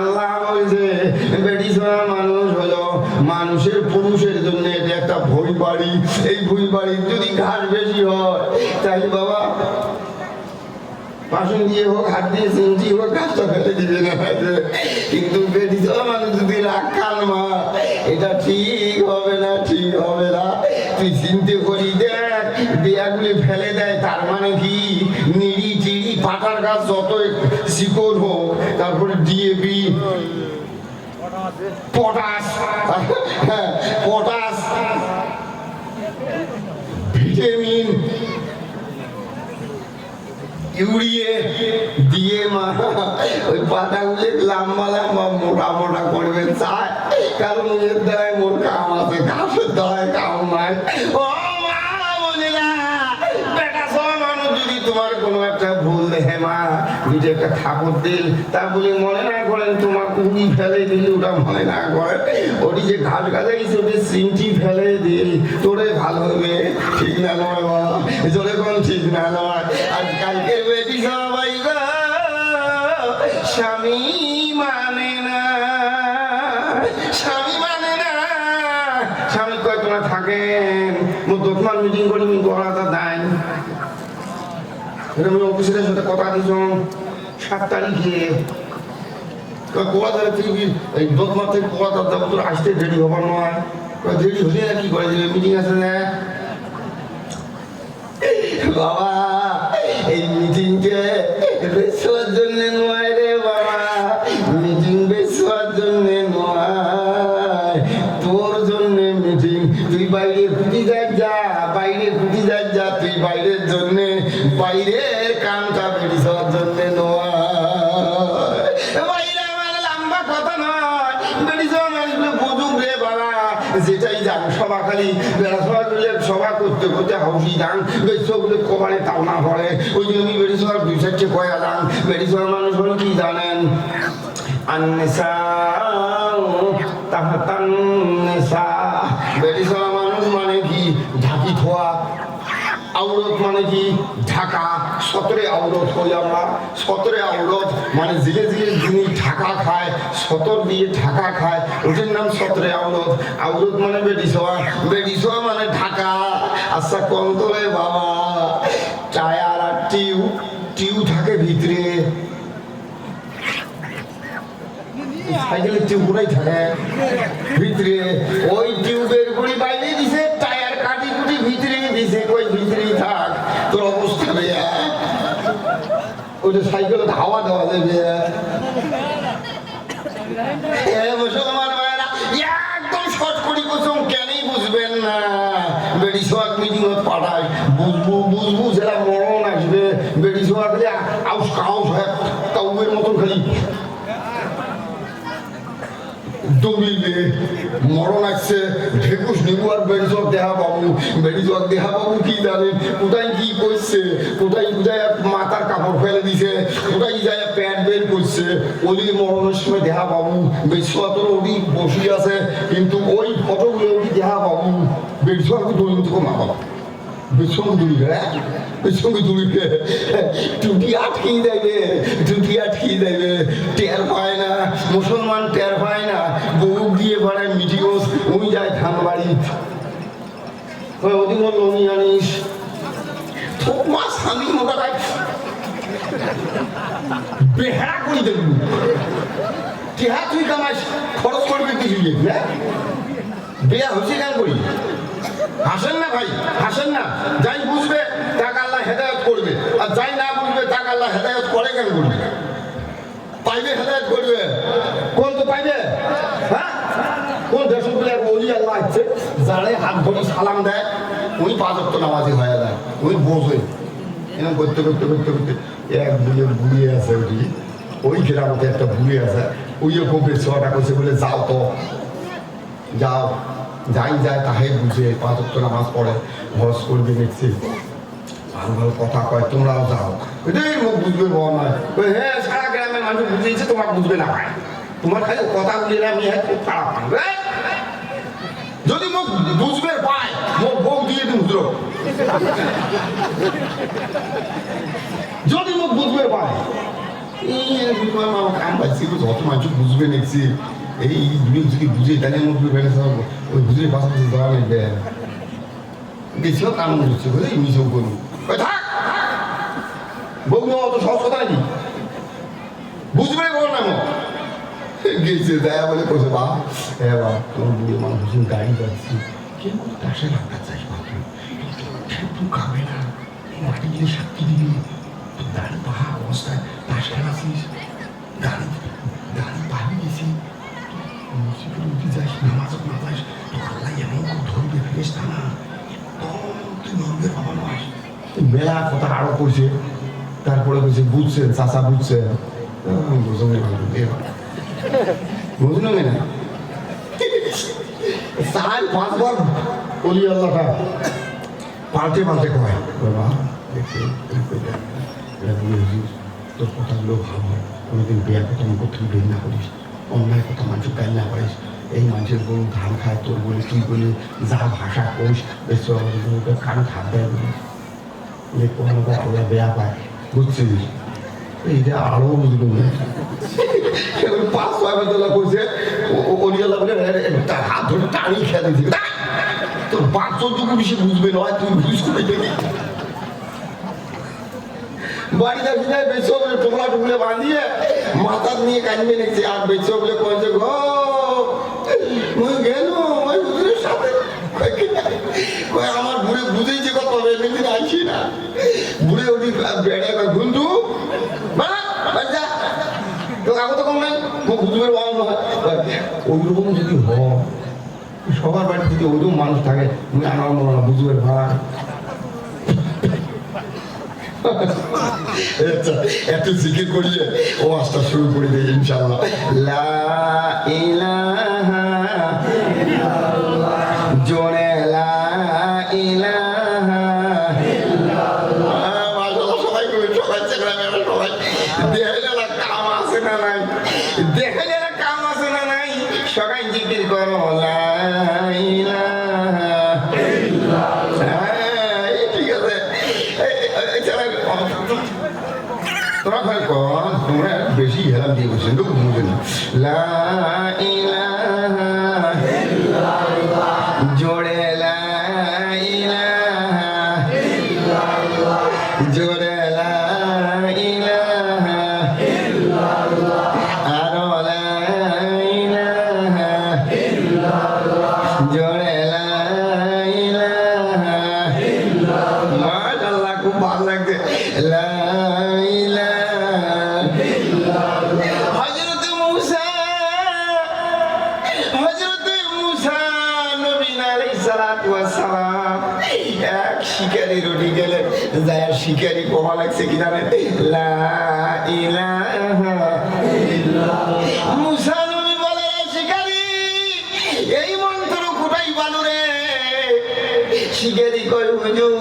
আল্লাহ বলছে মানুষ হলো, মানুষের পুরুষের জন্য এটা একটা ভুই বাড়ি এই ভুই বাড়ির যদি ঘাস বেশি হয় তাই বাবা, বাসন দিয়ে হোক, হাত দিয়ে চিমটি হোক গাছটা ফেলে দিবে না কিন্তু বেটি মানুষ যদি রাগ খান মা এটা ঠিক হবে না, ঠিক হবে না। তুই চিনতে করি দেখ দেয়াগুলি ফেলে দেয় তার মানে কি নিড়ি টিড়ি পাটার গাছ যতই শিকড় হোক তারপরে ডিএপি পটাশ হ্যাঁ, ভিটামিন ইউরিয়ে দিয়ে মা ওই পাতাগুলি লম্বা লম্বা মোটা মোটা করবে। চায় কারণ এর দ্বারাই মোর কাম তোমার কোনো একটা ভুল দেখে মা, নিজে একটা ঠাকুর দিল। তা বলি, মনে না করেন তোমার কুড়ি ফেলে দিল। ওটা মনে না করেন ওটি যে ঘাস গাছাইছে ওটি সিমটি ফেলে দিল। তোরে ভালো হবে, ঠিক না নয় জোরে কোন ঠিক না নয়? আজকালকে বেটি সবাই স্বামী মানে না। স্বামী মানে না। স্বামী কয় তোমরা থাকেন। মিটিং করি করাটা দেয় আমি অফিসের সাথে কথা দিছ সাত তারিখে কোয়া ধরে তুই এই দোকান থেকে কোয়া ধর দেবো তোর আসতে দেরি হবার নয় দেরি হলে কি করে দিবে? মিটিং আছে না? বাবা সভা খালি বেড়াসভা করলে সভা করতে করতে হাউসি যান। বেসবগুলো কবারে তাও না পড়ে ওই জন্য বেডিসভার দুই চারটে কয়া যান? বেড়িসভার মানুষ হলো কি জানেন? আন্নেসা তাহাতান নেশা বেরিয়ে মানুষ মানে কি? ঢাকি থোয়া। আউরত মানে কি? ঢাকা। সতরে আউরত হই আমরা। সতরে আউরত মানে জিলে জিলে যিনি ঢাকা খায়, সতর দিয়ে ঢাকা খায়। ওটার নাম সতরে আউরত আউরত মানে বেডিসোয়া। বেডিসোয়া মানে ঢাকা। আচ্ছা কন্তরে বাবা? টায়ার আর টিউ। টিউ থাকে ভিতরে। সাইকেলের টিউব কোথায় থাকে? ভিতরে। ওই টিউবের গুড়ি বাইরে দিছে টায়ার কাটি কুটি ভিতরে দিছে ওই ভিতরেই থাক তোর অবস্থা বেয়া ওইটা সাইকেল ধাওয়া দেওয়া যাবে মুসলমান ভাইরা একদম শর্ট করি কুসুম, কেনই বুঝবেন না? বেড়ি সোয়াক মিটিং পাঠায়। বুঝবু বুঝবু যেটা মরণ আসবে। বেড়ি সোয়াক আউস কাউস হয় কাউয়ের মতন খালি মরণ আসছে। ঢেকুস নিবু আর বেড়িজক দেহা বাবু বেড়িজক দেহা বাবু কি জানেন কোথায় কি করছে? কোথায় কোথায় মাথার কাপড় ফেলে দিছে? কোথায় যায় প্যান্ট বের করছে? ওই মরণের সময় দেহা বাবু বেশিমাত্র ওটি বসে আছে। কিন্তু ওই ফটোগুলো ওটি দেহা বাবু বেড়িজক দৌড়িতে মা বাবা বিসঙ্গ দুলিবে বিসঙ্গ দুলিবে টুটি আটকিয়ে দেবে টুটি আটকিয়ে দেবে। টের পায় না, মুসলমান টের পায় না বউ দিয়ে বেড়ায় মিটিংস ওই যায় ধান বাড়ি। ওদিন বলল উনি জানিস তোমার স্বামী মোটাটাই বেহারা করে দেবো। টেহা তুই কামাই খরচ করবি কিছু হ্যাঁ? বিয়া হচ্ছে কেন করি হাসেন না ভাই হাসেন না যাই বুঝবে তাকে আল্লাহ হেদায়ত করবে আর যাই না বুঝবে তাকে আল্লাহ হেদায়ত করে কেন করবে পাইবে হেদায়ত করবে কোন তো পাইবে? হ্যাঁ? কোন দেশের বলে ওলি আল্লাহ আছে, যারে হাত ধরে সালাম দেয়, ওই পাঁচক্ত নামাজি হয়ে যায়, ওই বোঝে এরকম করতে করতে করতে করতে এক বুড়িয়ে বুড়িয়ে আছে ওটি। ওই গ্রামতে একটা বুড়ি আছে। ওইও কবির ছোয়াটা করছে বলে, যাও তো। যাও। যাই যায় তাহে বুঝে পাঁচক্ত নামাজ পড়ে, হজ করবে, দেখছি। ভালো ভালো কথা কয়, তোমরাও যাও। এটাই মুখ বুঝবে বল নয়। হ্যাঁ মানুষ বুঝেছে তোমার বুঝবে না ভাই। তোমার খালি কথা বলি না আমি হ্যাঁ খারাপ যদি মুখ বুঝবে পায় মুখ বউ দিয়ে দিন হুজুর যদি মুখ বুঝবে পায় কাম বুঝবে এই সব ওই কাম অত সহজ কথা নাকি? বুঝবে গেছে, দেয়া বলে কইছে বা বা তোর বুড়ো মানুষ গাড়ি যাচ্ছি কেন তাসে চাই তুই খাবে না। মাটি গিয়ে সাক্ষী দিবি। দাঁড়ি পাহা অবস্থায় তাস খেলাছিস দাঁড়ি দাঁড়ি পাহাড়ি গেছি। উঠে যাস, নামাজ না যাস। আল্লাহ এমন ধরবে, ফেরিস না তুই নড়বে বাবা নয় মেলা কথা আরও করছে। তারপরে বলছে, বুঝছেন চাষা বুঝছেন। বুঝুন না সাল পাঁচবার বলি আল্লাহটা পাল্টে পাল্টে কয়। বাবা তোর কথাগুলো ভালো কোনোদিন বিয়ার কথা মুখ তুই বের না করিস। অন্যায় কথা মানুষ গাল না করিস। এই মানুষের গরু ধান খায়, তোর বলে তুই বলে, যা ভাষা কোষ বেশ কারও খাদ দেয় বলে। বেয়া পায়। বুঝছিস? এইটা আরও বুঝলো পাঁচ ছয় করছে। তার হাত ধরে টানি তোর বেশি বুঝবে নয় বুঝতে দেখি বাড়ি বাঁধিয়ে মাথা নিয়ে কাঁদবে নেছে আর বেচো বলে কয়েছে, গো, মুই গেল ওই হুজুরের সাথে আমার বুড়ে এমনি আইছি না। উঠি বেড়ে কয় ঘুন্টু বাড়া, বাড়ি যা। তো কাগজ তো কম হুজুরের ওইরকম যদি হয়, সবার বাড়ি থেকে ওইরকম মানুষ থাকে আমার মনে না বুঝবে ভাড়া আচ্ছা এত জিকির করিয়ে ও আস্তা শুরু করে দেয় ইনশাল্লাহ লা তোমরা বেশি হেলাম দিয়ে বলছেন তো বুঝবেন লা শিকারি কহা লাগছে কি জানেন? লা ইলাহা মুসা নবী বলে "এ শিকারি, এই মন্ত্র কোথায় বানু রে? শিকারি কয়, হুজুর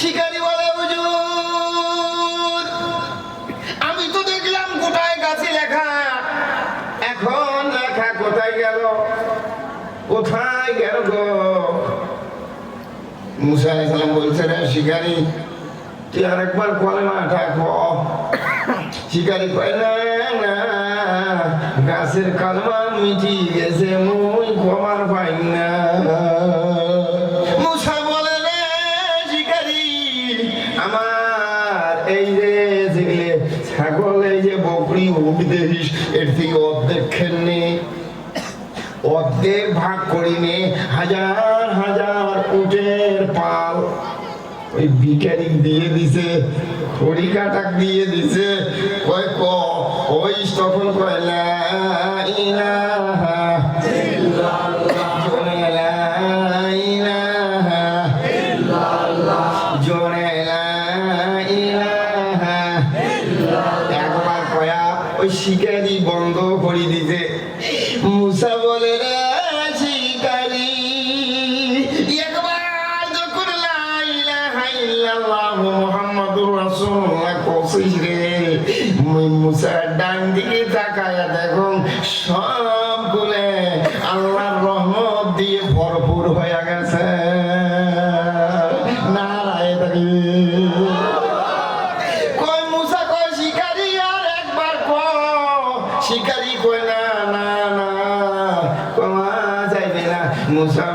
শিকারি বলে আমি তো দেখলাম কোথায় গাছে লেখা। এখন লেখা কোথায় গেল? কোথায় গেল গো? মুসা বলছে, রে শিকারি, তুই আরেকবার কলে কলেমাটা ক শিকারি কয়, না না, গাছের কালমা মিটি গেছে, মুই কমার পাই না। এর অর্ধেক খেলনি অর্ধেক ভাগ করিনি। হাজার হাজার উটের পাল। ওই বিকারি দিয়ে দিছে হরিকাটাক দিয়ে দিছে। কয় ক? ওই তখন কয় সবগুলো আল্লাহর রহমত দিয়ে ভরপুর হয়ে গেছে। নারায় তাকবীর। মুসা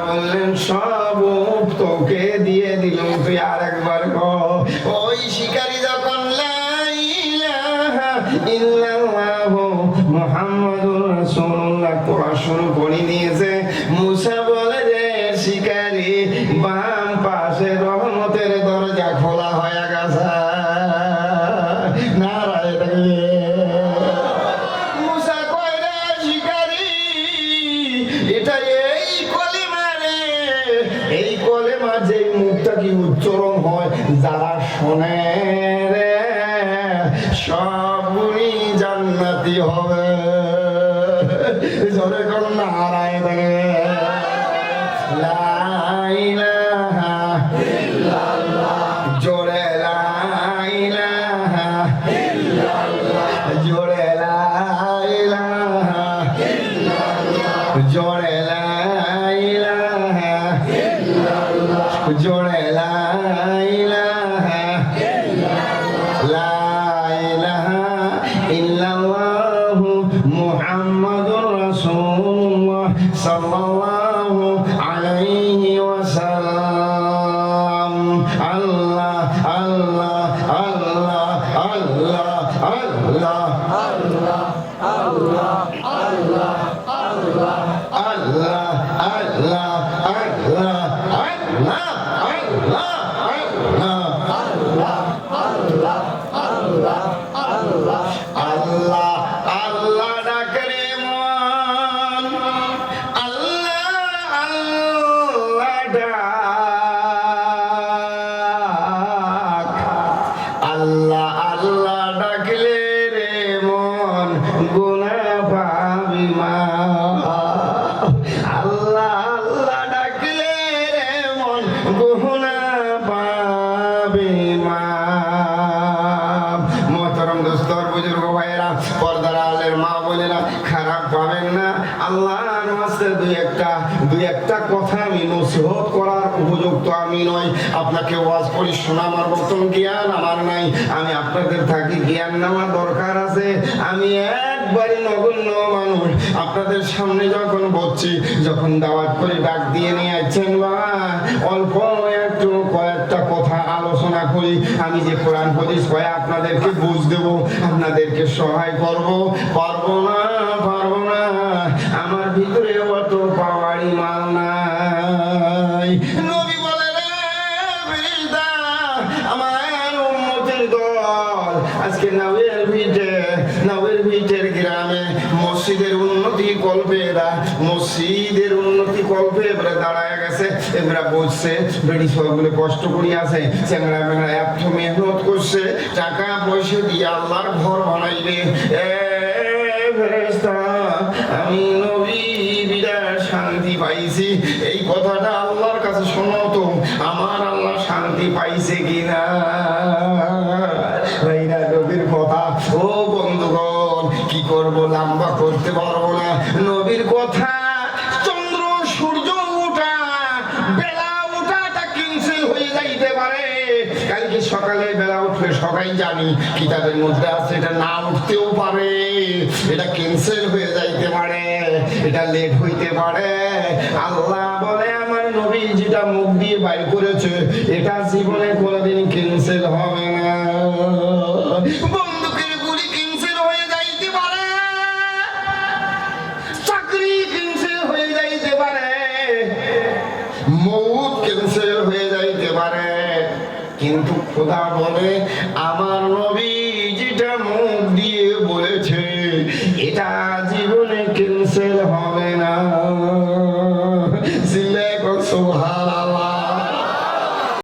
তোকে দিয়ে দিলাম, তুই আর একবার ওই শিকারি যখন ইল্লাল্লাহু মুহাম্মাদুর রাসূলুল্লাহ পড়া শুরু করে দিয়েছে মুসা বলে যে, শিকারি, বাম পাশে রহমতের দরজা খোলা হয়ে গেছে। এই কলেমা মুখটা কি হয়, যারা জান্নাতি হবে। 小队刚 করি শোনা আমার মতন জ্ঞান আমার নাই। আমি আপনাদের থাকি জ্ঞান নেওয়ার দরকার আছে। আমি একবারই নগণ্য মানুষ। আপনাদের সামনে যখন বলছি যখন দাওয়াত করে ডাক দিয়ে নিয়ে যাচ্ছেন বাবা অল্প একটু কয়েকটা কথা আলোচনা করি, আমি যে কোরআন হাদিস কয়ে আপনাদেরকে বুঝ দেব, আপনাদেরকে সহায় করব। পারব না গ্রামে মসজিদের উন্নতি কল্পে এরা, মসজিদের উন্নতি কল্পে এবারে দাঁড়ায় গেছে। এবারে বসছে, বেড়ি সবগুলো কষ্ট করি আছে চ্যাংড়া বেংড়া এত মেহনত করছে, টাকা পয়সা দিয়ে আল্লাহর ঘর বানাইবে। আমি নবী বিরাট শান্তি পাইছি। এই কথাটা আল্লাহর কাছে শোনো তো, আমার আল্লাহ শান্তি পাইছে কিনা? ভাইরা নবীর কথা, ও কি করব, লম্বা করতে পারব না। নবীর কথা, চন্দ্র, সূর্য ওঠা বেলা ওঠাটা ক্যান্সেল হয়ে যাইতে পারে। কালকে সকালে বেলা উঠলে সবাই জানি কিতাবের মধ্যে আছে, এটা না উঠতেও পারে। এটা ক্যান্সেল হয়ে যাইতে পারে, এটা লেট হইতে পারে। আল্লাহ বলে, আমার নবী যেটা মুখ দিয়ে বাইর করেছে, এটা জীবনে কোনোদিন ক্যান্সেল হবে না। খোদা বলে